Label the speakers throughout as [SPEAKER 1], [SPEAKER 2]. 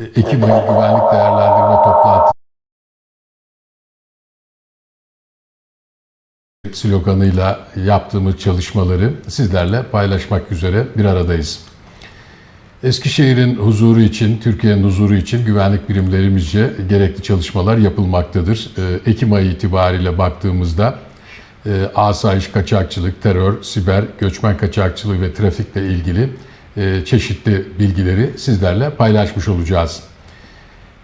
[SPEAKER 1] Ekim ayı güvenlik değerlendirme toplantısı sloganıyla yaptığımız çalışmaları sizlerle paylaşmak üzere bir aradayız. Eskişehir'in huzuru için, Türkiye'nin huzuru için güvenlik birimlerimizce gerekli çalışmalar yapılmaktadır. Ee, Ekim ayı itibariyle baktığımızda e, asayiş, kaçakçılık, terör, siber, göçmen kaçakçılığı ve trafikle ilgili e, çeşitli bilgileri sizlerle paylaşmış olacağız.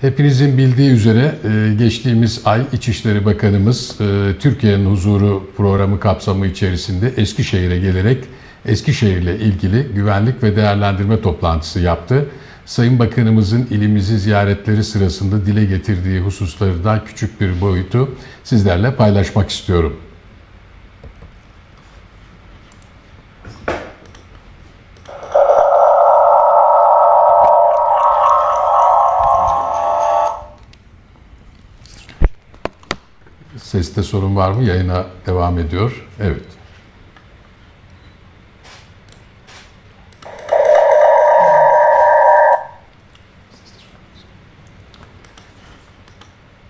[SPEAKER 1] Hepinizin bildiği üzere e, geçtiğimiz ay İçişleri Bakanımız e, Türkiye'nin Huzuru programı kapsamı içerisinde Eskişehir'e gelerek Eskişehir'le ilgili güvenlik ve değerlendirme toplantısı yaptı. Sayın Bakanımızın ilimizi ziyaretleri sırasında dile getirdiği hususlardan küçük bir boyutu sizlerle paylaşmak istiyorum. Seste sorun var mı? Yayına devam ediyor. Evet.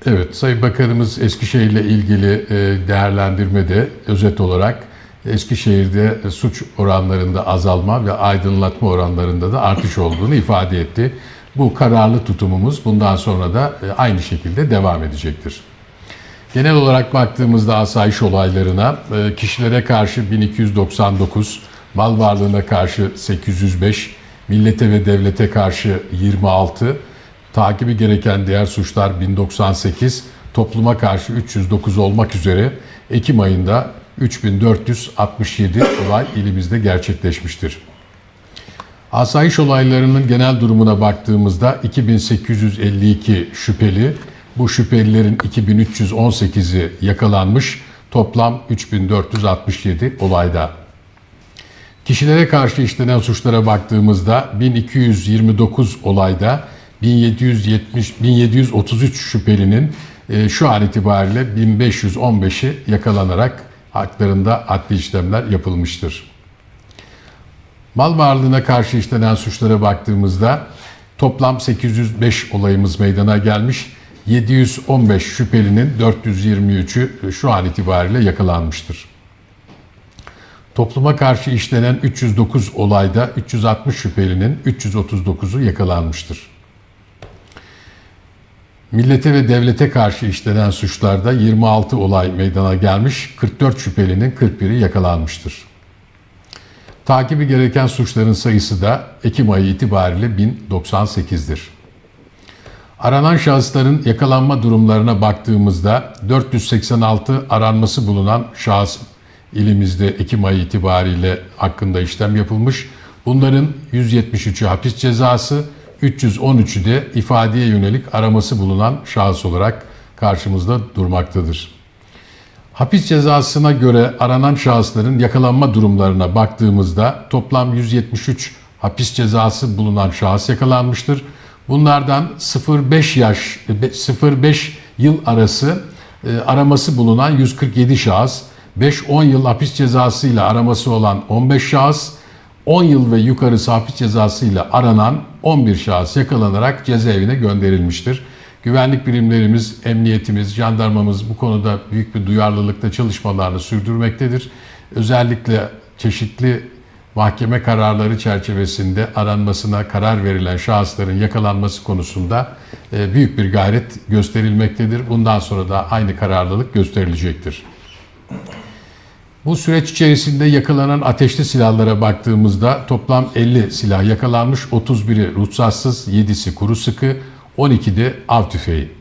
[SPEAKER 1] Evet, Sayın Bakanımız Eskişehir ile ilgili e, değerlendirmede özet olarak Eskişehir'de suç oranlarında azalma ve aydınlatma oranlarında da artış olduğunu ifade etti. Bu kararlı tutumumuz bundan sonra da e, aynı şekilde devam edecektir. Genel olarak baktığımızda asayiş olaylarına e, kişilere karşı 1299, mal varlığına karşı 805, millete ve devlete karşı 26, takibi gereken diğer suçlar 1098, topluma karşı 309 olmak üzere Ekim ayında 3467 olay ilimizde gerçekleşmiştir. Asayiş olaylarının genel durumuna baktığımızda 2852 şüpheli, bu şüphelilerin 2318'i yakalanmış, toplam 3467 olayda. Kişilere karşı işlenen suçlara baktığımızda 1229 olayda 1770 1733 şüphelinin e, şu an itibariyle 1515'i yakalanarak haklarında adli işlemler yapılmıştır. Mal varlığına karşı işlenen suçlara baktığımızda toplam 805 olayımız meydana gelmiş. 715 şüphelinin 423'ü şu an itibariyle yakalanmıştır. Topluma karşı işlenen 309 olayda 360 şüphelinin 339'u yakalanmıştır. Millete ve devlete karşı işlenen suçlarda 26 olay meydana gelmiş, 44 şüphelinin 41'i yakalanmıştır. Takibi gereken suçların sayısı da Ekim ayı itibariyle 1098'dir. Aranan şahısların yakalanma durumlarına baktığımızda 486 aranması bulunan şahıs ilimizde Ekim ayı itibariyle hakkında işlem yapılmış. Bunların 173'ü hapis cezası, 313'ü de ifadeye yönelik araması bulunan şahıs olarak karşımızda durmaktadır. Hapis cezasına göre aranan şahısların yakalanma durumlarına baktığımızda toplam 173 hapis cezası bulunan şahıs yakalanmıştır. Bunlardan 0-5 yaş 0-5 yıl arası e, araması bulunan 147 şahıs, 5-10 yıl hapis cezasıyla araması olan 15 şahıs, 10 yıl ve yukarısı hapis cezasıyla aranan 11 şahıs yakalanarak cezaevine gönderilmiştir. Güvenlik birimlerimiz, emniyetimiz, jandarmamız bu konuda büyük bir duyarlılıkla çalışmalarını sürdürmektedir. Özellikle çeşitli mahkeme kararları çerçevesinde aranmasına karar verilen şahısların yakalanması konusunda e, büyük bir gayret gösterilmektedir. Bundan sonra da aynı kararlılık gösterilecektir. Bu süreç içerisinde yakalanan ateşli silahlara baktığımızda toplam 50 silah yakalanmış, 31'i ruhsatsız, 7'si kuru sıkı, 12'de av tüfeği.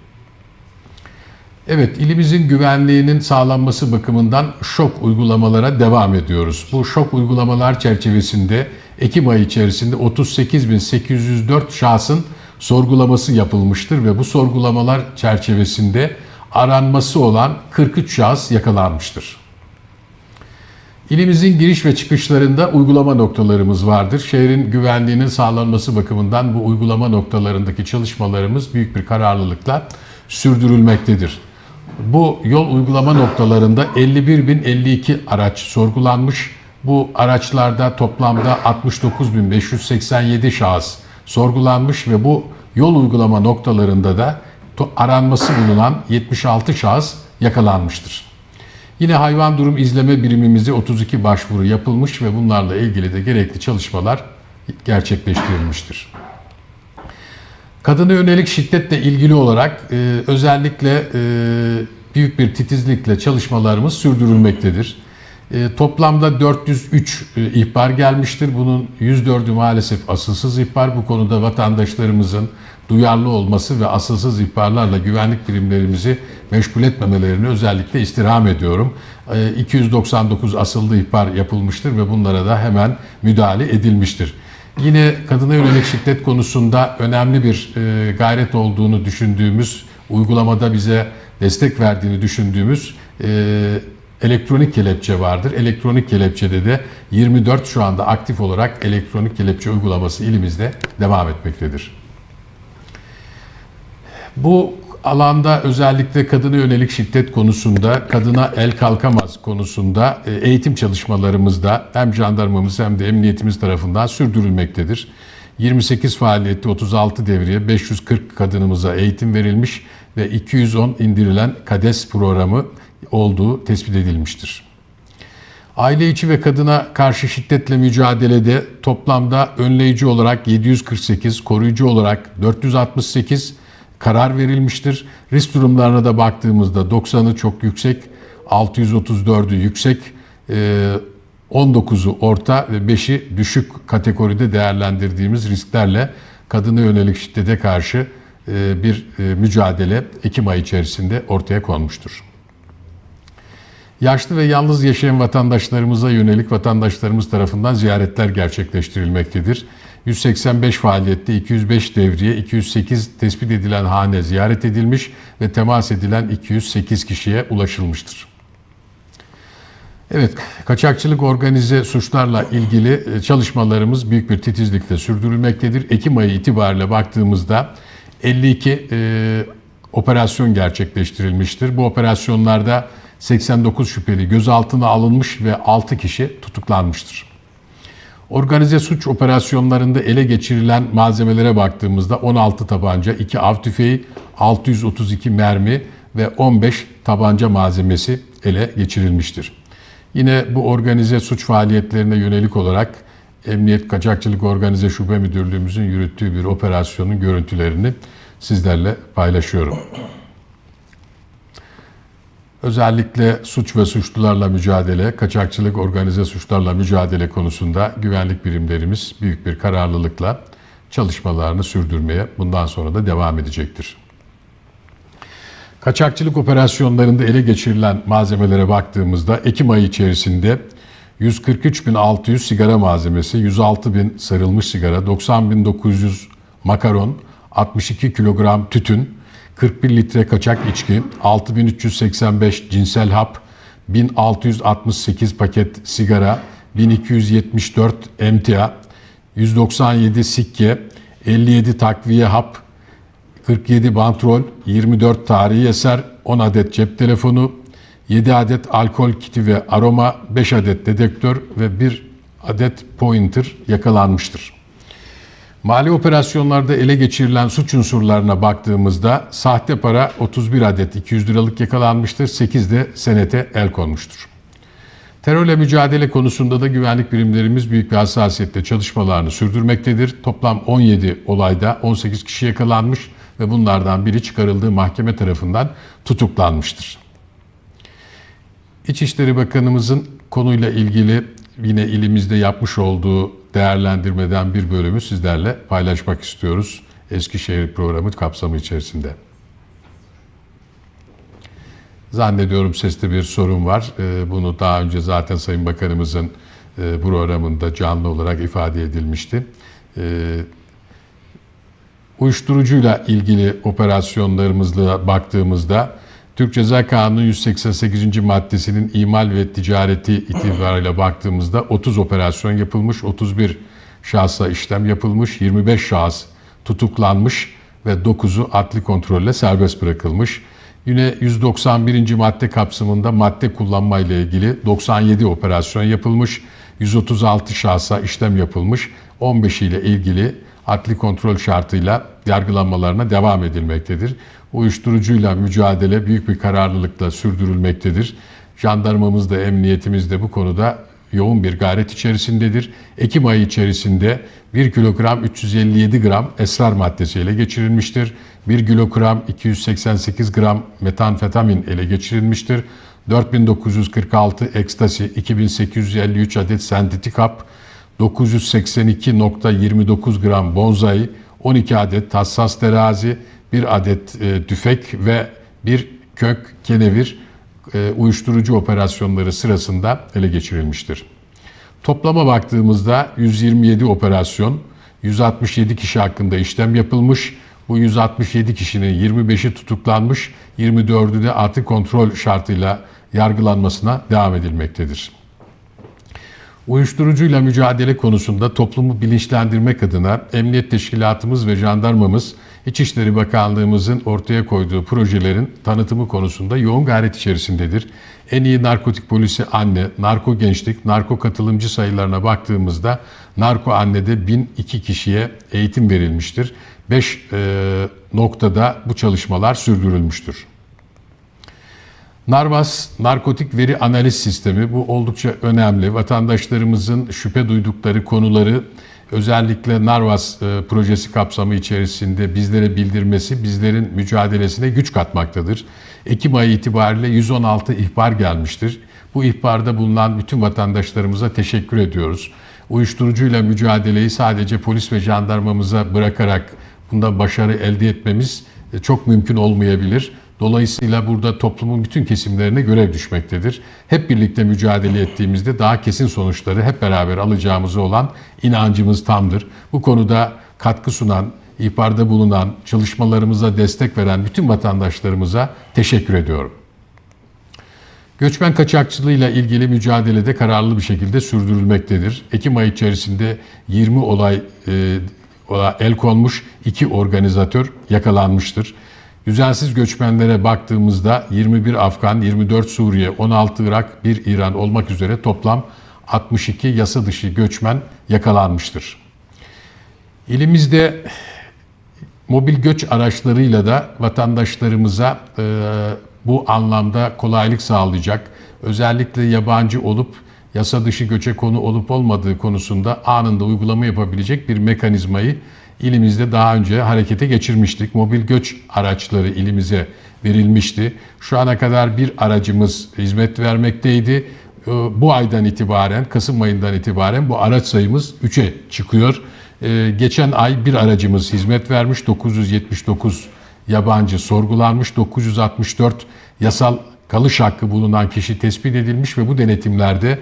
[SPEAKER 1] Evet, ilimizin güvenliğinin sağlanması bakımından şok uygulamalara devam ediyoruz. Bu şok uygulamalar çerçevesinde Ekim ayı içerisinde 38.804 şahsın sorgulaması yapılmıştır ve bu sorgulamalar çerçevesinde aranması olan 43 şahıs yakalanmıştır. İlimizin giriş ve çıkışlarında uygulama noktalarımız vardır. Şehrin güvenliğinin sağlanması bakımından bu uygulama noktalarındaki çalışmalarımız büyük bir kararlılıkla sürdürülmektedir. Bu yol uygulama noktalarında 51.052 araç sorgulanmış. Bu araçlarda toplamda 69.587 şahıs sorgulanmış ve bu yol uygulama noktalarında da aranması bulunan 76 şahıs yakalanmıştır. Yine hayvan durum izleme birimimize 32 başvuru yapılmış ve bunlarla ilgili de gerekli çalışmalar gerçekleştirilmiştir. Kadına yönelik şiddetle ilgili olarak e, özellikle e, büyük bir titizlikle çalışmalarımız sürdürülmektedir. E, toplamda 403 e, ihbar gelmiştir. Bunun 104'ü maalesef asılsız ihbar. Bu konuda vatandaşlarımızın duyarlı olması ve asılsız ihbarlarla güvenlik birimlerimizi meşgul etmemelerini özellikle istirham ediyorum. E, 299 asıllı ihbar yapılmıştır ve bunlara da hemen müdahale edilmiştir. Yine kadına yönelik şiddet konusunda önemli bir e, gayret olduğunu düşündüğümüz, uygulamada bize destek verdiğini düşündüğümüz e, elektronik kelepçe vardır. Elektronik kelepçede de 24 şu anda aktif olarak elektronik kelepçe uygulaması ilimizde devam etmektedir. Bu alanda özellikle kadına yönelik şiddet konusunda, kadına el kalkamaz konusunda e, eğitim çalışmalarımızda hem jandarmamız hem de emniyetimiz tarafından sürdürülmektedir. 28 faaliyette 36 devriye 540 kadınımıza eğitim verilmiş ve 210 indirilen KADES programı olduğu tespit edilmiştir. Aile içi ve kadına karşı şiddetle mücadelede toplamda önleyici olarak 748, koruyucu olarak 468 karar verilmiştir. Risk durumlarına da baktığımızda 90'ı çok yüksek, 634'ü yüksek, 19'u orta ve 5'i düşük kategoride değerlendirdiğimiz risklerle kadına yönelik şiddete karşı bir mücadele Ekim ayı içerisinde ortaya konmuştur. Yaşlı ve yalnız yaşayan vatandaşlarımıza yönelik vatandaşlarımız tarafından ziyaretler gerçekleştirilmektedir. 185 faaliyette 205 devriye, 208 tespit edilen hane ziyaret edilmiş ve temas edilen 208 kişiye ulaşılmıştır. Evet, kaçakçılık organize suçlarla ilgili çalışmalarımız büyük bir titizlikle sürdürülmektedir. Ekim ayı itibariyle baktığımızda 52 e, operasyon gerçekleştirilmiştir. Bu operasyonlarda 89 şüpheli gözaltına alınmış ve 6 kişi tutuklanmıştır. Organize suç operasyonlarında ele geçirilen malzemelere baktığımızda 16 tabanca, 2 av tüfeği, 632 mermi ve 15 tabanca malzemesi ele geçirilmiştir. Yine bu organize suç faaliyetlerine yönelik olarak Emniyet Kaçakçılık Organize Şube Müdürlüğümüzün yürüttüğü bir operasyonun görüntülerini sizlerle paylaşıyorum. Özellikle suç ve suçlularla mücadele, kaçakçılık, organize suçlarla mücadele konusunda güvenlik birimlerimiz büyük bir kararlılıkla çalışmalarını sürdürmeye bundan sonra da devam edecektir. Kaçakçılık operasyonlarında ele geçirilen malzemelere baktığımızda Ekim ayı içerisinde 143.600 sigara malzemesi, 106.000 sarılmış sigara, 90.900 makaron, 62 kilogram tütün, 41 litre kaçak içki, 6385 cinsel hap, 1668 paket sigara, 1274 emtia, 197 sikke, 57 takviye hap, 47 bantrol, 24 tarihi eser, 10 adet cep telefonu, 7 adet alkol kiti ve aroma, 5 adet dedektör ve 1 adet pointer yakalanmıştır. Mali operasyonlarda ele geçirilen suç unsurlarına baktığımızda sahte para 31 adet 200 liralık yakalanmıştır, 8 de senete el konmuştur. Terörle mücadele konusunda da güvenlik birimlerimiz büyük bir hassasiyetle çalışmalarını sürdürmektedir. Toplam 17 olayda 18 kişi yakalanmış ve bunlardan biri çıkarıldığı mahkeme tarafından tutuklanmıştır. İçişleri Bakanımızın konuyla ilgili yine ilimizde yapmış olduğu değerlendirmeden bir bölümü sizlerle paylaşmak istiyoruz. Eskişehir programı kapsamı içerisinde. Zannediyorum seste bir sorun var. Bunu daha önce zaten Sayın Bakanımızın programında canlı olarak ifade edilmişti. Uyuşturucuyla ilgili operasyonlarımızla baktığımızda Türk Ceza Kanunu 188. maddesinin imal ve ticareti itibarıyla baktığımızda 30 operasyon yapılmış, 31 şahsa işlem yapılmış, 25 şahıs tutuklanmış ve 9'u adli kontrolle serbest bırakılmış. Yine 191. madde kapsamında madde kullanma ile ilgili 97 operasyon yapılmış, 136 şahsa işlem yapılmış, 15 ile ilgili adli kontrol şartıyla yargılanmalarına devam edilmektedir. Uyuşturucuyla mücadele büyük bir kararlılıkla sürdürülmektedir. Jandarmamız da emniyetimiz de bu konuda yoğun bir gayret içerisindedir. Ekim ayı içerisinde 1 kilogram 357 gram esrar maddesi ele geçirilmiştir. 1 kilogram 288 gram metanfetamin ele geçirilmiştir. 4946 ekstasi, 2853 adet sentetik hap, 982.29 gram bonzai, 12 adet hassas terazi, 1 adet e, tüfek ve bir kök kenevir e, uyuşturucu operasyonları sırasında ele geçirilmiştir. Toplama baktığımızda 127 operasyon, 167 kişi hakkında işlem yapılmış. Bu 167 kişinin 25'i tutuklanmış, 24'ü de artık kontrol şartıyla yargılanmasına devam edilmektedir. Uyuşturucuyla mücadele konusunda toplumu bilinçlendirmek adına Emniyet Teşkilatımız ve Jandarmamız İçişleri Bakanlığımızın ortaya koyduğu projelerin tanıtımı konusunda yoğun gayret içerisindedir. En iyi narkotik polisi anne, narko gençlik, narko katılımcı sayılarına baktığımızda narko annede 1002 kişiye eğitim verilmiştir. 5 e, noktada bu çalışmalar sürdürülmüştür. Narvas narkotik veri analiz sistemi bu oldukça önemli. Vatandaşlarımızın şüphe duydukları konuları özellikle Narvas e, projesi kapsamı içerisinde bizlere bildirmesi bizlerin mücadelesine güç katmaktadır. Ekim ayı itibariyle 116 ihbar gelmiştir. Bu ihbarda bulunan bütün vatandaşlarımıza teşekkür ediyoruz. Uyuşturucuyla mücadeleyi sadece polis ve jandarmamıza bırakarak bunda başarı elde etmemiz e, çok mümkün olmayabilir. Dolayısıyla burada toplumun bütün kesimlerine görev düşmektedir. Hep birlikte mücadele ettiğimizde daha kesin sonuçları hep beraber alacağımız olan inancımız tamdır. Bu konuda katkı sunan, ihbarda bulunan, çalışmalarımıza destek veren bütün vatandaşlarımıza teşekkür ediyorum. Göçmen kaçakçılığıyla ilgili mücadelede kararlı bir şekilde sürdürülmektedir. Ekim ayı içerisinde 20 olay e, el konmuş, iki organizatör yakalanmıştır. Düzensiz göçmenlere baktığımızda 21 Afgan, 24 Suriye, 16 Irak, 1 İran olmak üzere toplam 62 yasa dışı göçmen yakalanmıştır. İlimizde mobil göç araçlarıyla da vatandaşlarımıza e, bu anlamda kolaylık sağlayacak, özellikle yabancı olup yasa dışı göçe konu olup olmadığı konusunda anında uygulama yapabilecek bir mekanizmayı ilimizde daha önce harekete geçirmiştik. Mobil göç araçları ilimize verilmişti. Şu ana kadar bir aracımız hizmet vermekteydi. Ee, bu aydan itibaren, Kasım ayından itibaren bu araç sayımız 3'e çıkıyor. Ee, geçen ay bir aracımız hizmet vermiş. 979 yabancı sorgulanmış. 964 yasal kalış hakkı bulunan kişi tespit edilmiş ve bu denetimlerde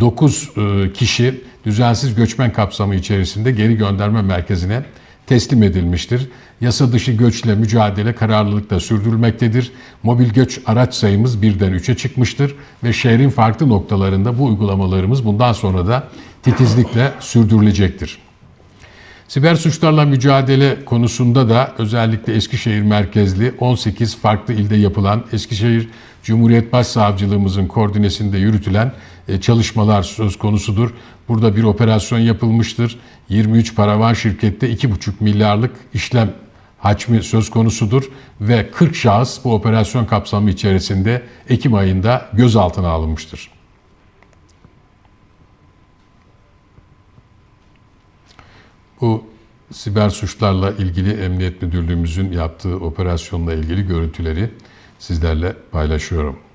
[SPEAKER 1] 9 e, kişi düzensiz göçmen kapsamı içerisinde geri gönderme merkezine teslim edilmiştir. Yasa dışı göçle mücadele kararlılıkla sürdürülmektedir. Mobil göç araç sayımız birden 3'e çıkmıştır ve şehrin farklı noktalarında bu uygulamalarımız bundan sonra da titizlikle sürdürülecektir. Siber suçlarla mücadele konusunda da özellikle Eskişehir merkezli 18 farklı ilde yapılan Eskişehir Cumhuriyet Başsavcılığımızın koordinesinde yürütülen çalışmalar söz konusudur. Burada bir operasyon yapılmıştır. 23 paravan şirkette 2,5 milyarlık işlem hacmi söz konusudur ve 40 şahıs bu operasyon kapsamı içerisinde Ekim ayında gözaltına alınmıştır. Bu siber suçlarla ilgili Emniyet Müdürlüğümüzün yaptığı operasyonla ilgili görüntüleri sizlerle paylaşıyorum.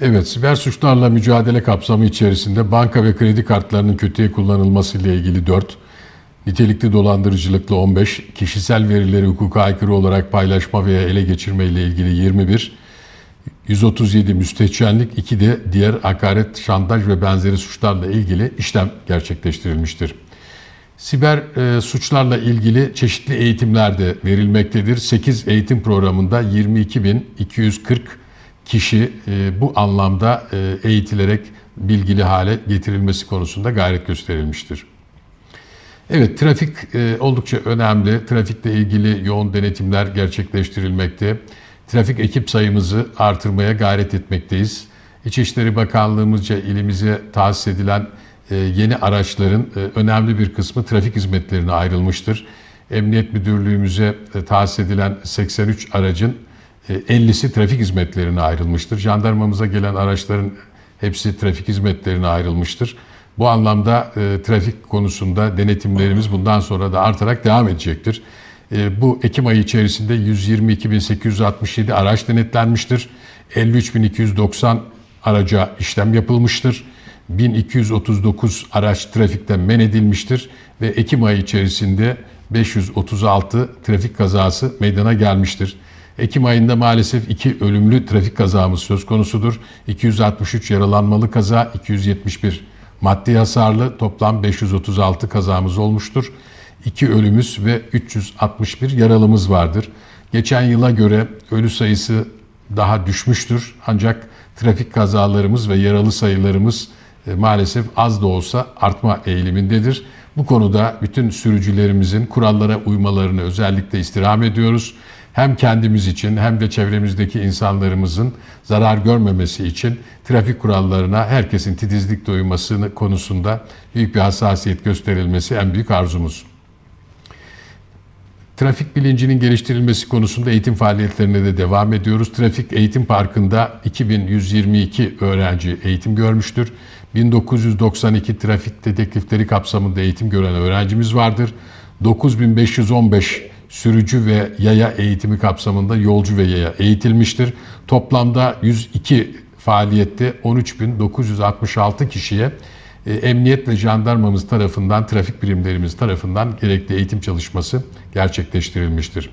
[SPEAKER 1] Evet, siber suçlarla mücadele kapsamı içerisinde banka ve kredi kartlarının kötüye kullanılması ile ilgili 4, nitelikli dolandırıcılıkla 15, kişisel verileri hukuka aykırı olarak paylaşma veya ele geçirme ile ilgili 21, 137 müstehcenlik, 2 de diğer hakaret, şantaj ve benzeri suçlarla ilgili işlem gerçekleştirilmiştir. Siber e, suçlarla ilgili çeşitli eğitimler de verilmektedir. 8 eğitim programında 22.240 kişi e, bu anlamda e, eğitilerek bilgili hale getirilmesi konusunda gayret gösterilmiştir. Evet, trafik e, oldukça önemli. Trafikle ilgili yoğun denetimler gerçekleştirilmekte. Trafik ekip sayımızı artırmaya gayret etmekteyiz. İçişleri Bakanlığımızca ilimize tahsis edilen yeni araçların önemli bir kısmı trafik hizmetlerine ayrılmıştır. Emniyet Müdürlüğümüze e, tahsis edilen 83 aracın 50'si trafik hizmetlerine ayrılmıştır. Jandarmamıza gelen araçların hepsi trafik hizmetlerine ayrılmıştır. Bu anlamda e, trafik konusunda denetimlerimiz bundan sonra da artarak devam edecektir. E, bu Ekim ayı içerisinde 122.867 araç denetlenmiştir. 53.290 araca işlem yapılmıştır. 1239 araç trafikten men edilmiştir ve Ekim ayı içerisinde 536 trafik kazası meydana gelmiştir. Ekim ayında maalesef iki ölümlü trafik kazamız söz konusudur. 263 yaralanmalı kaza, 271 maddi hasarlı toplam 536 kazamız olmuştur. 2 ölümümüz ve 361 yaralımız vardır. Geçen yıla göre ölü sayısı daha düşmüştür. Ancak trafik kazalarımız ve yaralı sayılarımız e, maalesef az da olsa artma eğilimindedir. Bu konuda bütün sürücülerimizin kurallara uymalarını özellikle istirham ediyoruz. Hem kendimiz için hem de çevremizdeki insanlarımızın zarar görmemesi için trafik kurallarına herkesin titizlikle uymasını konusunda büyük bir hassasiyet gösterilmesi en büyük arzumuz. Trafik bilincinin geliştirilmesi konusunda eğitim faaliyetlerine de devam ediyoruz. Trafik Eğitim Parkı'nda 2122 öğrenci eğitim görmüştür. 1992 trafik dedektifleri kapsamında eğitim gören öğrencimiz vardır. 9515 sürücü ve yaya eğitimi kapsamında yolcu ve yaya eğitilmiştir. Toplamda 102 faaliyette 13.966 kişiye e, emniyet ve jandarmamız tarafından, trafik birimlerimiz tarafından gerekli eğitim çalışması gerçekleştirilmiştir.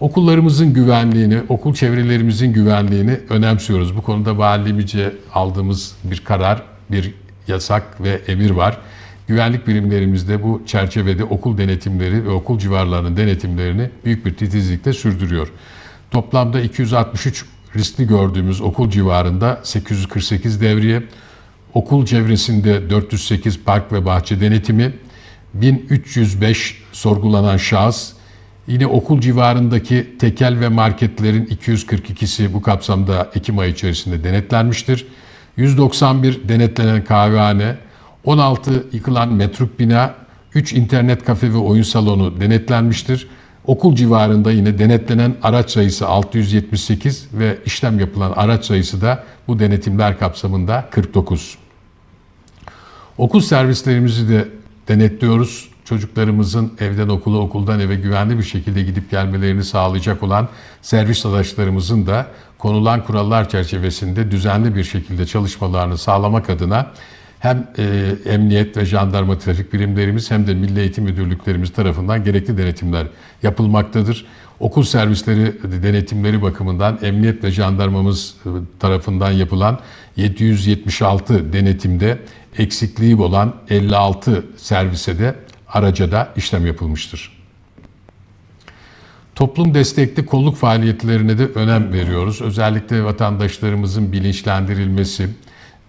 [SPEAKER 1] Okullarımızın güvenliğini, okul çevrelerimizin güvenliğini önemsiyoruz. Bu konuda valiliğimizce aldığımız bir karar, bir yasak ve emir var. Güvenlik birimlerimizde bu çerçevede okul denetimleri ve okul civarlarının denetimlerini büyük bir titizlikle sürdürüyor. Toplamda 263 riskli gördüğümüz okul civarında 848 devriye, okul çevresinde 408 park ve bahçe denetimi, 1305 sorgulanan şahıs, yine okul civarındaki tekel ve marketlerin 242'si bu kapsamda Ekim ayı içerisinde denetlenmiştir. 191 denetlenen kahvehane, 16 yıkılan metruk bina, 3 internet kafe ve oyun salonu denetlenmiştir. Okul civarında yine denetlenen araç sayısı 678 ve işlem yapılan araç sayısı da bu denetimler kapsamında 49. Okul servislerimizi de denetliyoruz. Çocuklarımızın evden okula, okuldan eve güvenli bir şekilde gidip gelmelerini sağlayacak olan servis araçlarımızın da konulan kurallar çerçevesinde düzenli bir şekilde çalışmalarını sağlamak adına hem e, emniyet ve jandarma trafik birimlerimiz hem de Milli Eğitim Müdürlüklerimiz tarafından gerekli denetimler yapılmaktadır. Okul servisleri denetimleri bakımından emniyet ve jandarmamız e, tarafından yapılan 776 denetimde eksikliği olan 56 servise de araca da işlem yapılmıştır. Toplum destekli kolluk faaliyetlerine de önem veriyoruz. Özellikle vatandaşlarımızın bilinçlendirilmesi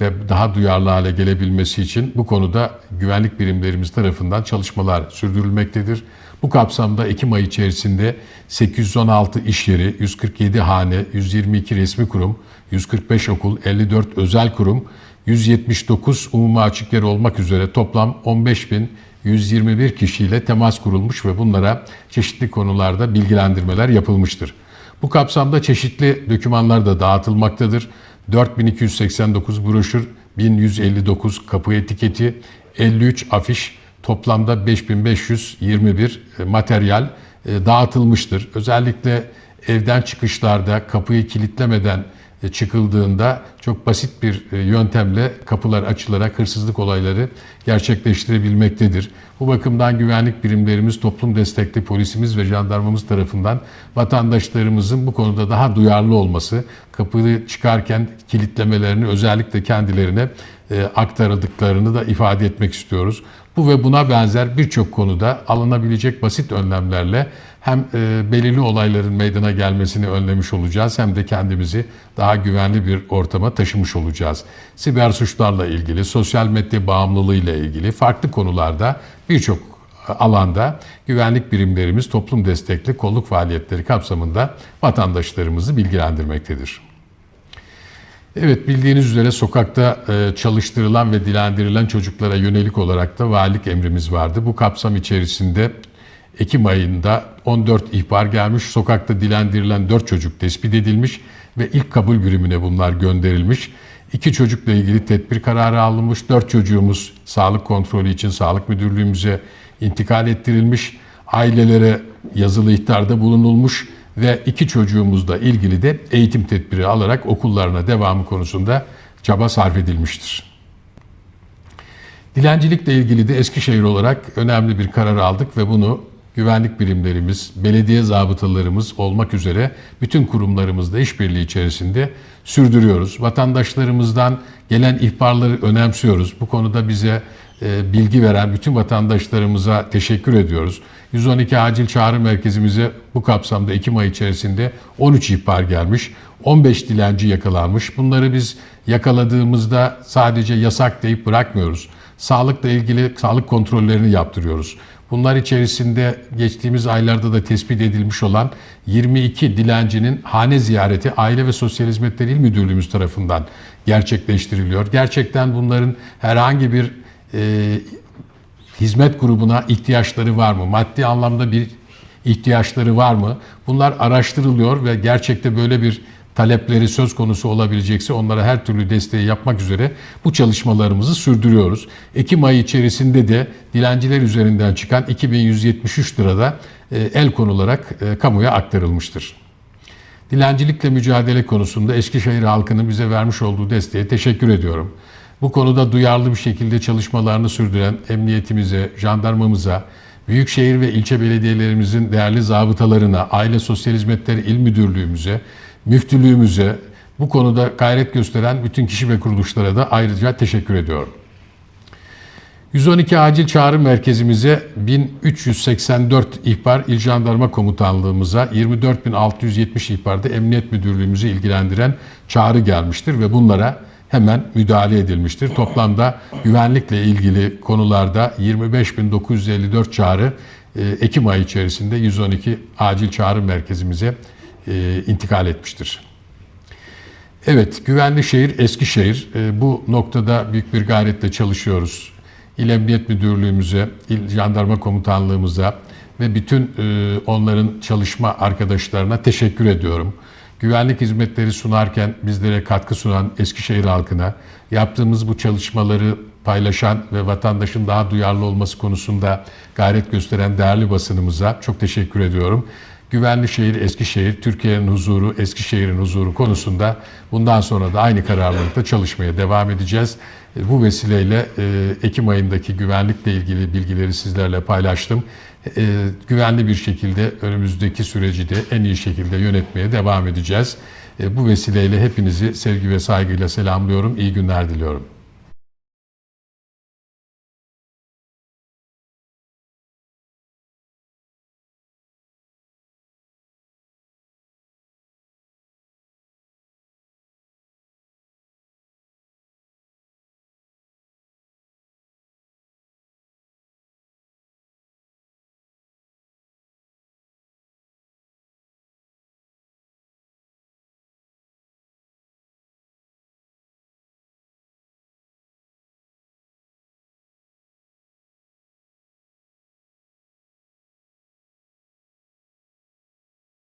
[SPEAKER 1] ve daha duyarlı hale gelebilmesi için bu konuda güvenlik birimlerimiz tarafından çalışmalar sürdürülmektedir. Bu kapsamda Ekim ayı içerisinde 816 iş yeri, 147 hane, 122 resmi kurum, 145 okul, 54 özel kurum, 179 umuma açık yer olmak üzere toplam 15.121 kişiyle temas kurulmuş ve bunlara çeşitli konularda bilgilendirmeler yapılmıştır. Bu kapsamda çeşitli dokümanlar da dağıtılmaktadır. 4289 broşür, 1159 kapı etiketi, 53 afiş, toplamda 5521 materyal e, dağıtılmıştır. Özellikle evden çıkışlarda kapıyı kilitlemeden e, çıkıldığında çok basit bir e, yöntemle kapılar açılarak hırsızlık olayları gerçekleştirebilmektedir. Bu bakımdan güvenlik birimlerimiz, toplum destekli polisimiz ve jandarmamız tarafından vatandaşlarımızın bu konuda daha duyarlı olması, kapıyı çıkarken kilitlemelerini özellikle kendilerine e, aktarıldıklarını da ifade etmek istiyoruz. Bu ve buna benzer birçok konuda alınabilecek basit önlemlerle hem e, belirli olayların meydana gelmesini önlemiş olacağız hem de kendimizi daha güvenli bir ortama taşımış olacağız. Siber suçlarla ilgili, sosyal medya bağımlılığı ile ilgili farklı konularda birçok alanda güvenlik birimlerimiz toplum destekli kolluk faaliyetleri kapsamında vatandaşlarımızı bilgilendirmektedir. Evet bildiğiniz üzere sokakta e, çalıştırılan ve dilendirilen çocuklara yönelik olarak da valilik emrimiz vardı. Bu kapsam içerisinde Ekim ayında 14 ihbar gelmiş, sokakta dilendirilen 4 çocuk tespit edilmiş ve ilk kabul birimine bunlar gönderilmiş. İki çocukla ilgili tedbir kararı alınmış, 4 çocuğumuz sağlık kontrolü için sağlık müdürlüğümüze intikal ettirilmiş, ailelere yazılı ihtarda bulunulmuş ve iki çocuğumuzla ilgili de eğitim tedbiri alarak okullarına devamı konusunda çaba sarf edilmiştir. Dilencilikle ilgili de Eskişehir olarak önemli bir karar aldık ve bunu güvenlik birimlerimiz, belediye zabıtalarımız olmak üzere bütün kurumlarımızda işbirliği içerisinde sürdürüyoruz. Vatandaşlarımızdan gelen ihbarları önemsiyoruz. Bu konuda bize e, bilgi veren bütün vatandaşlarımıza teşekkür ediyoruz. 112 acil çağrı merkezimize bu kapsamda Ekim ayı içerisinde 13 ihbar gelmiş, 15 dilenci yakalanmış. Bunları biz yakaladığımızda sadece yasak deyip bırakmıyoruz. Sağlıkla ilgili sağlık kontrollerini yaptırıyoruz. Bunlar içerisinde geçtiğimiz aylarda da tespit edilmiş olan 22 dilencinin hane ziyareti Aile ve Sosyal Hizmetler İl Müdürlüğümüz tarafından gerçekleştiriliyor. Gerçekten bunların herhangi bir e, hizmet grubuna ihtiyaçları var mı? Maddi anlamda bir ihtiyaçları var mı? Bunlar araştırılıyor ve gerçekte böyle bir talepleri söz konusu olabilecekse onlara her türlü desteği yapmak üzere bu çalışmalarımızı sürdürüyoruz. Ekim ayı içerisinde de dilenciler üzerinden çıkan 2173 lirada e, el konularak e, kamuya aktarılmıştır. Dilencilikle mücadele konusunda Eskişehir halkının bize vermiş olduğu desteğe teşekkür ediyorum. Bu konuda duyarlı bir şekilde çalışmalarını sürdüren emniyetimize, jandarmamıza, büyükşehir ve ilçe belediyelerimizin değerli zabıtalarına, Aile Sosyal Hizmetleri İl Müdürlüğümüze, müftülüğümüze, bu konuda gayret gösteren bütün kişi ve kuruluşlara da ayrıca teşekkür ediyorum. 112 acil çağrı merkezimize 1384 ihbar İl Jandarma Komutanlığımıza 24670 ihbarda Emniyet Müdürlüğümüzü ilgilendiren çağrı gelmiştir ve bunlara hemen müdahale edilmiştir. Toplamda güvenlikle ilgili konularda 25.954 çağrı e, Ekim ayı içerisinde 112 acil çağrı merkezimize e, intikal etmiştir. Evet, güvenli şehir Eskişehir. E, bu noktada büyük bir gayretle çalışıyoruz. İl Emniyet Müdürlüğümüze, İl Jandarma Komutanlığımıza ve bütün onların çalışma arkadaşlarına teşekkür ediyorum güvenlik hizmetleri sunarken bizlere katkı sunan Eskişehir halkına, yaptığımız bu çalışmaları paylaşan ve vatandaşın daha duyarlı olması konusunda gayret gösteren değerli basınımıza çok teşekkür ediyorum. Güvenli şehir Eskişehir, Türkiye'nin huzuru, Eskişehir'in huzuru konusunda bundan sonra da aynı kararlılıkla çalışmaya devam edeceğiz. Bu vesileyle e, Ekim ayındaki güvenlikle ilgili bilgileri sizlerle paylaştım. E, güvenli bir şekilde önümüzdeki süreci de en iyi şekilde yönetmeye devam edeceğiz. E, bu vesileyle hepinizi sevgi ve saygıyla selamlıyorum. İyi günler diliyorum.